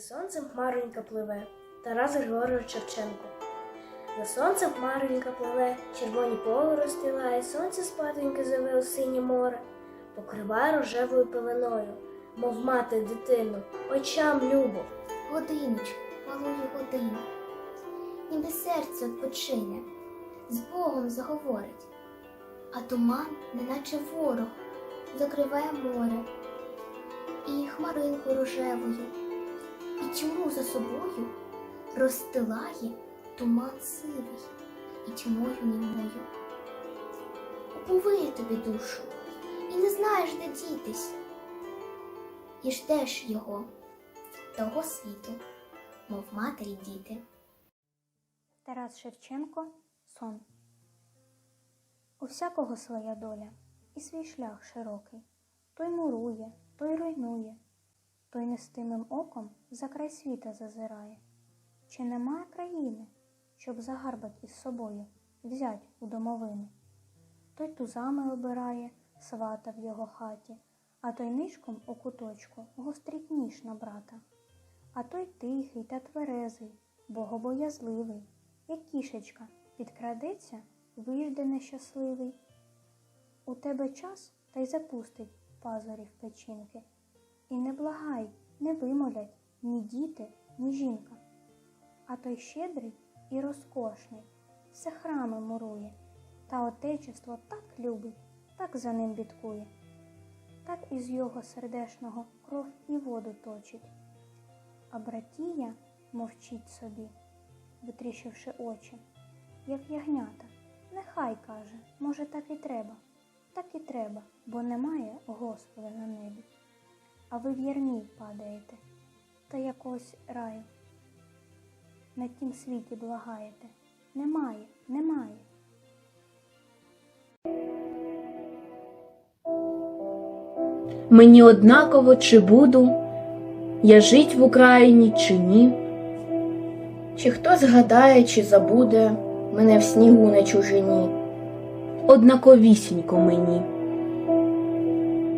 сонцем хмаронька пливе, Тарас Григорович Шевченко. За сонцем хмаронька пливе, червоні поле розстилає, сонце спатоньке зове у синє море, покриває рожевою пеленою, мов мати дитину, очам любо. Годиночку, малую годину, ніби серце відпочине, з Богом заговорить, а туман, неначе ворог, закриває море і хмаринку рожевою, і тьму за собою розстилає туман сивий і тьмою німою. Уповиє тобі душу, і не знаєш, де дітись, і ждеш його того світу, мов матері діти. Тарас Шевченко Сон. У всякого своя доля і свій шлях широкий. Той мурує, той руйнує, той нестимим оком за край світа зазирає. Чи немає країни, щоб загарбать із собою, взять у домовину? Той тузами обирає свата в його хаті, а той нишком у куточку гострить ніж на брата. А той тихий та тверезий, богобоязливий, як кішечка, підкрадеться, вижде нещасливий. У тебе час та й запустить пазурів печінки. І не благай, не вимолять ні діти, ні жінка. А той щедрий і розкошний, все храми мурує, та отечество так любить, так за ним бідкує, так із його сердешного кров і воду точить. А братія мовчить собі, витріщивши очі, як ягнята. Нехай каже, може, так і треба, так і треба, бо немає Господа на небі. А ви в ярмі падаєте, та якогось раю. На тім світі благаєте. Немає, немає. Мені однаково, чи буду я жить в Україні, чи ні. Чи хто згадає, чи забуде мене в снігу на чужині. Однаковісінько мені.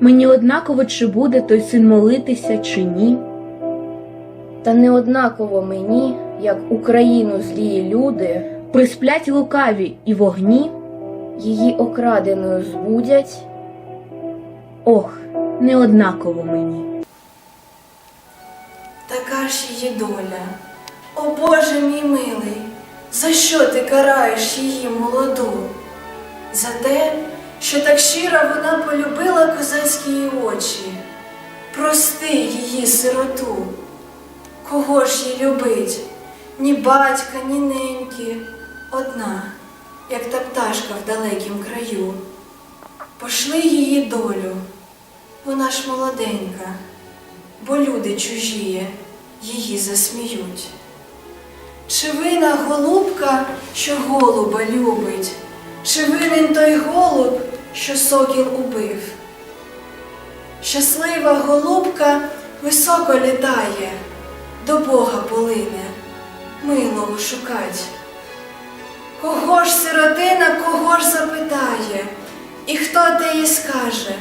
Мені однаково, чи буде той син молитися, чи ні. Та не однаково мені, як Україну злії люди, присплять лукаві і вогні, її окраденою збудять. Ох, не однаково мені. Така ж її доля. О Боже мій милий, за що ти караєш її молоду? За те, що так щиро вона полюбила козацькі її очі. Прости її сироту. Кого ж їй любить? Ні батька, ні неньки, одна, як та пташка в далекім краю. Пошли її долю, вона ж молоденька, бо люди чужіє її засміють. Чи вина голубка, що голуба любить, чи винен той голуб, що сокіл убив? Щаслива голубка високо літає, до Бога полине, милого шукать. Кого ж сиротина, кого ж запитає, і хто те їй скаже,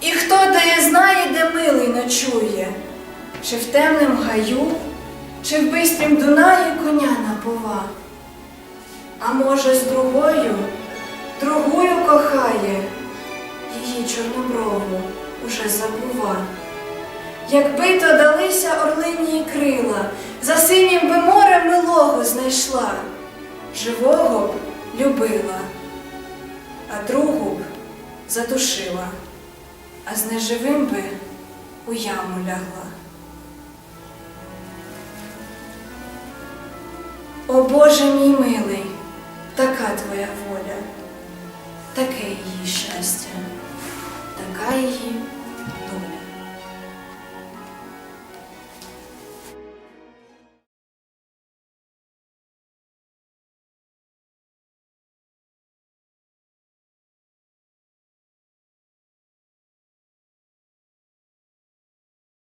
і хто те знає, де милий ночує, чи в темнім гаю, чи в бистрім Дунаї коня напова? А може, з другою, другою кохає, її чорноброву уже забува. Якби то далися орлині крила, за синім би морем милого знайшла, живого б любила, а другу б задушила, а з неживим би у яму лягла. О Боже мій милий, така твоя воля, таке її щастя, така її доля.